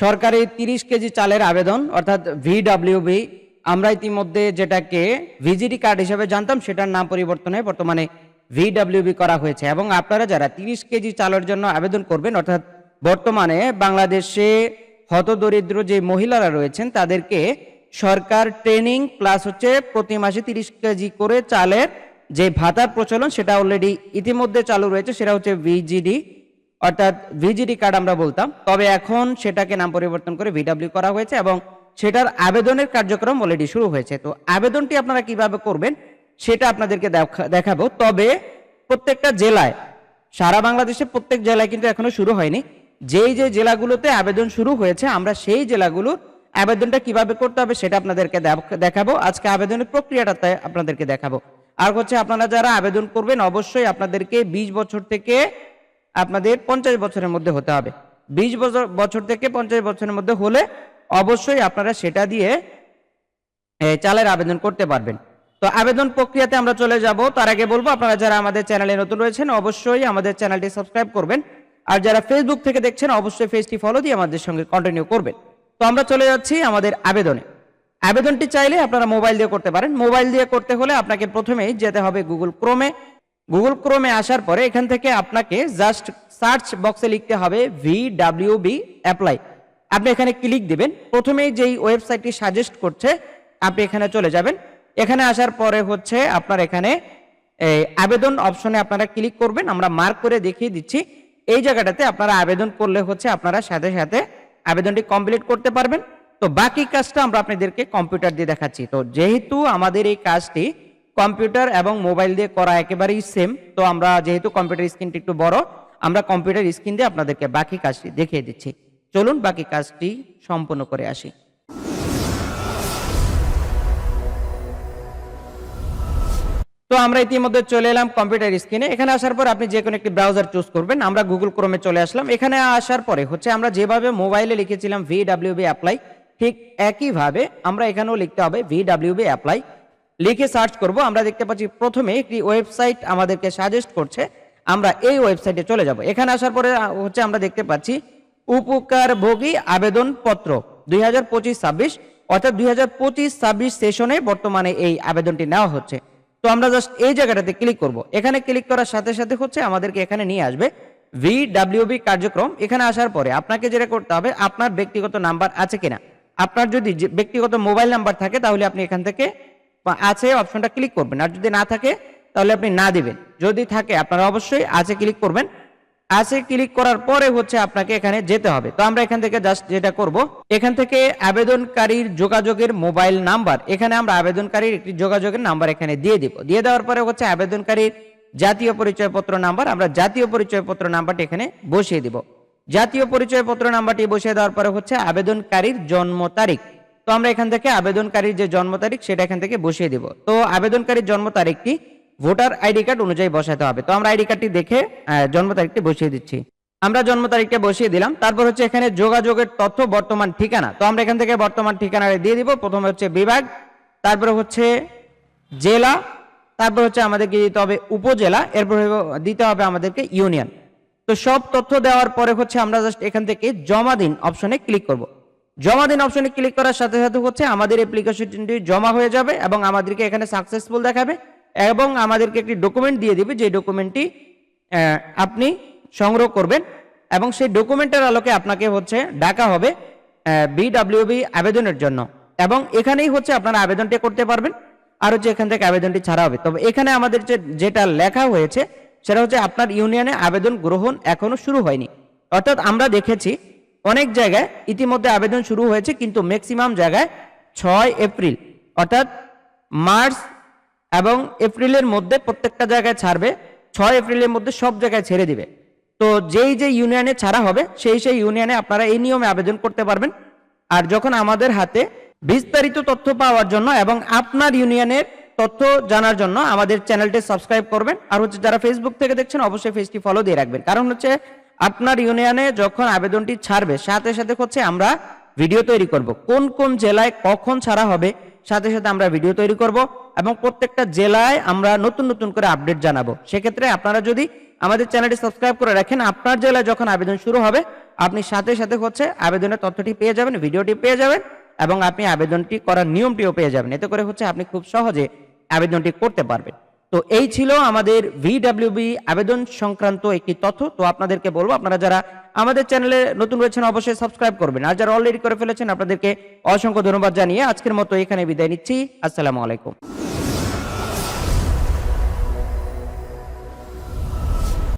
সরকারি তিরিশ কেজি চালের আবেদন, অর্থাৎ ভিডাব্লিউবি আমরা ইতিমধ্যে যেটাকে ভিজিডি কার্ড হিসেবে জানতাম, সেটার নাম পরিবর্তন বর্তমানে ভিডাব্লিউবি করা হয়েছে। এবং আপনারা যারা তিরিশ কেজি চালের জন্য আবেদন করবেন, অর্থাৎ বর্তমানে বাংলাদেশে হতদরিদ্র যে মহিলারা রয়েছেন, তাদেরকে সরকার ট্রেনিং প্লাস হচ্ছে প্রতি মাসে তিরিশ কেজি করে চালের যে ভাতার প্রচলন, সেটা অলরেডি ইতিমধ্যে চালু রয়েছে, সেটা হচ্ছে ভিজিডি অর্থাৎ ভিজিডি কার্ড আমরা বলতাম। তবে এখন সেটাকে নাম পরিবর্তন করে ভিডাব্লিউ করা হয়েছে এবং সেটার আবেদনের কার্যক্রম অলরেডি শুরু হয়েছে। তো আবেদনটি আপনারা কীভাবে করবেন সেটা আপনাদেরকে দেখা- দেখাবো। তবে প্রত্যেকটা জেলায়, সারা বাংলাদেশে প্রত্যেক জেলায় কিন্তু এখনও শুরু হয়নি। যেই যে জেলাগুলোতে আবেদন শুরু হয়েছে, আমরা সেই জেলাগুলোর আবেদনটা কীভাবে করতে হবে সেটা আপনাদেরকে দেখাবো। আজকে আবেদনের প্রক্রিয়াটা আপনাদেরকে দেখাবো। আর হচ্ছে আপনারা যারা আবেদন করবেন, অবশ্যই আপনাদেরকে বিশ বছর থেকে আপনাদের পঞ্চাশ বছরের মধ্যে হতে হবে। বিশ বছর বছর থেকে পঞ্চাশ বছরের মধ্যে হলে অবশ্যই আপনারা সেটা দিয়ে চালের আবেদন করতে পারবেন। তো আবেদন প্রক্রিয়াতে আমরা চলে যাব। তার আগে বলব, আপনারা যারা আমাদের চ্যানেলে নতুন রয়েছেন, অবশ্যই আমাদের চ্যানেলটি সাবস্ক্রাইব করবেন। আর যারা ফেসবুক থেকে দেখছেন, অবশ্যই ফেসটি ফলো দিয়ে আমাদের সঙ্গে কন্টিনিউ করবেন। তো আমরা চলে যাচ্ছি আমাদের আবেদনে। আবেদনটি চাইলে আপনারা মোবাইল দিয়ে করতে পারেন। মোবাইল দিয়ে করতে হলে আপনাকে প্রথমেই যেতে হবে গুগল ক্রোমে গুগল ক্রোমে আসার পরে এখান থেকে আপনাকে জাস্ট সার্চ বক্সে লিখতে হবে ভি ডাব্লিউ বি অ্যাপ্লাই আপনি এখানে ক্লিক দিবেন। প্রথমেই যেই ওয়েবসাইটটি সাজেস্ট করছে, আপনি এখানে চলে যাবেন। এখানে আসার পরে হচ্ছে আপনার এখানে আবেদন অপশনে আপনারা ক্লিক করবেন। আমরা মার্ক করে দেখিয়ে দিচ্ছি। এই জায়গাটাতে আপনারা আবেদন করলে হচ্ছে আপনারা সাথে সাথে আবেদনটি কমপ্লিট করতে পারবেন। তো বাকি কাজটা আমরা আপনাদেরকে কম্পিউটার দিয়ে দেখাচ্ছি। তো যেহেতু আমাদের এই কাজটি কম্পিউটার এবং মোবাইল দিয়ে করা একেবারেই সেম তো আমরা যেহেতু কম্পিউটার স্ক্রিনটি একটু বড়, আমরা কম্পিউটার স্ক্রিন দিয়ে আপনাদেরকে বাকি কাজটি দেখিয়ে দিচ্ছি। চলুন বাকি কাজটি সম্পূর্ণ করে আসি। তো আমরা ইতিমধ্যে চলে এলাম কম্পিউটার স্ক্রিনে। এখানে আসার পর আপনি যে কোনো একটি ব্রাউজার চুজ করবেন। আমরা গুগল ক্রোমে চলে আসলাম। এখানে আসার পরে হচ্ছে আমরা যেভাবে মোবাইলে লিখেছিলাম ভি ডাব্লিউবি অ্যাপ্লাই ঠিক একইভাবে আমরা এখানেও লিখতে হবে ভি ডাব্লিউবি অ্যাপ্লাই লিখে সার্চ করব। আমরা দেখতে পাচ্ছি প্রথমে একটি ওয়েবসাইট আমাদেরকে সাজেস্ট করছে। আমরা এই ওয়েবসাইটে চলে যাব। এখানে আসার পরে হচ্ছে আমরা দেখতে পাচ্ছি উপকারভোগী আবেদন পত্র দুই হাজার পঁচিশ ছাব্বিশ, অর্থাৎ দুই হাজার পঁচিশ ছাব্বিশ সেশনে বর্তমানে এই আবেদনটি নেওয়া হচ্ছে। তো আমরা জাস্ট এই জায়গাটাতে ক্লিক করব। এখানে ক্লিক করার সাথে সাথে হচ্ছে আমাদেরকে এখানে নিয়ে আসবে ভি ডাব্লিউবি কার্যক্রম। এখানে আসার পরে আপনাকে যেটা করতে হবে, আপনার ব্যক্তিগত নাম্বার আছে কিনা। আপনার যদি ব্যক্তিগত মোবাইল নাম্বার থাকে, তাহলে আপনি এখান থেকে আছে অপশনটা ক্লিক করবেন। আর যদি না থাকে, তাহলে আপনি না দিবেন। যদি থাকে, আপনারা অবশ্যই আছে ক্লিক করবেন। আছে ক্লিক করার পরে হচ্ছে আপনাকে এখানে যেতে হবে। তো আমরা এখান থেকে জাস্ট যেটা করব, এখান থেকে আবেদনকারীর যোগাযোগের মোবাইল নাম্বার। এখানে আমরা আবেদনকারীর একটি যোগাযোগের নাম্বার এখানে দিয়ে দিব। দিয়ে দেওয়ার পরে হচ্ছে আবেদনকারীর জাতীয় পরিচয়পত্র নাম্বার, আমরা জাতীয় পরিচয়পত্র নাম্বারটি এখানে বসিয়ে দিব। জাতীয় পরিচয়পত্র নাম্বারটি বসিয়ে দেওয়ার পরে হচ্ছে আবেদনকারীর জন্ম তারিখ। তো আমরা এখান থেকে আবেদনকারীর যে জন্ম তারিখ সেটা এখান থেকে বসিয়ে দিব। তো আবেদনকারীর জন্ম তারিখটি ভোটার আইডি কার্ড অনুযায়ী বসাতে হবে। তো আমরা আইডি কার্ডটি দেখে জন্ম তারিখটি বসিয়ে দিচ্ছি। আমরা জন্ম তারিখটা বসিয়ে দিলাম। তারপর হচ্ছে এখানে যোগাযোগের তথ্য, বর্তমান ঠিকানা। তো আমরা এখান থেকে বর্তমান ঠিকানাটা দিয়ে দিব। প্রথমে হচ্ছে বিভাগ, তারপরে হচ্ছে জেলা, তারপর হচ্ছে আমাদেরকে দিতে হবে উপজেলা, এরপর দিতে হবে আমাদেরকে ইউনিয়ন। তো সব তথ্য দেওয়ার পরে হচ্ছে আমরা জাস্ট এখান থেকে জমা দিন অপশনে ক্লিক করব। জমা দিন অপশনে ক্লিক করার সাথে সাথে হচ্ছে আমাদের অ্যাপ্লিকেশনটি জমা হয়ে যাবে এবং আমাদেরকে এখানে সাকসেসফুল দেখাবে এবং আমাদেরকে একটি ডকুমেন্ট দিয়ে দিবে, যে ডকুমেন্টটি আপনি সংগ্রহ করবেন এবং সেই ডকুমেন্টের আলোকে আপনাকে হচ্ছে ডাকা হবে বিডাব্লিউবি আবেদনের জন্য। এবং এখানেই হচ্ছে আপনারা আবেদনটি করতে পারবেন। আর হচ্ছে এখান থেকে আবেদনটি ছাড়া হবে। তবে এখানে আমাদের যে, যেটা লেখা হয়েছে, সেটা হচ্ছে আপনার ইউনিয়নে আবেদন গ্রহণ এখনও শুরু হয়নি। অর্থাৎ আমরা দেখেছি অনেক জায়গায় ইতিমধ্যে আবেদন শুরু হয়েছে, কিন্তু ম্যাক্সিমাম জায়গায় ছয় এপ্রিল, অর্থাৎ মার্চ এবং এপ্রিলের মধ্যে প্রত্যেকটা জায়গায় ছাড়বে, ছয় এপ্রিলের মধ্যে সব জায়গায় ছেড়ে দিবে। তো যেই যে ইউনিয়নে ছাড়া হবে, সেই সেই ইউনিয়নে আপনারা এই নিয়মে আবেদন করতে পারবেন। আর যখন আমাদের হাতে বিস্তারিত তথ্য পাওয়ার জন্য এবং আপনার ইউনিয়নের তথ্য জানার জন্য আমাদের চ্যানেলটি সাবস্ক্রাইব করবেন। আর হচ্ছে যারা ফেসবুক থেকে দেখছেন, অবশ্যই ফেসটি ফলো দিয়ে রাখবেন। কারণ হচ্ছে আপনার ইউনিয়নে যখন আবেদনটি ছাড়বে, সাথে সাথে হচ্ছে আমরা ভিডিও তৈরি করব। কোন কোন জেলায় কখন ছাড়া হবে, সাথে সাথে আমরা ভিডিও তৈরি করব এবং প্রত্যেকটা জেলায় আমরা নতুন নতুন করে আপডেট জানাব। সেক্ষেত্রে আপনারা যদি আমাদের চ্যানেলটি সাবস্ক্রাইব করে রাখেন, আপনার জেলায় যখন আবেদন শুরু হবে, আপনি সাথে সাথে হচ্ছে আবেদনের তথ্যটি পেয়ে যাবেন, ভিডিওটি পেয়ে যাবেন এবং আপনি আবেদনটি করার নিয়মটিও পেয়ে যাবেন। এতে করে হচ্ছে আপনি খুব সহজে আবেদনটি করতে পারবেন। তো এই ছিল আমাদের ভিডাব্লিউবি আবেদন সংক্রান্ত একটি তথ্য। তো আপনাদেরকে বলব, আপনারা যারা আমাদের চ্যানেলে নতুন রয়েছেন, অবশ্যই সাবস্ক্রাইব করবেন। আর যারা অলরেডি করে ফেলেছেন, আপনাদেরকে অসংখ্য ধন্যবাদ জানিয়ে আজকের মতো এখানে বিদায় নিচ্ছি। আসসালামু আলাইকুম।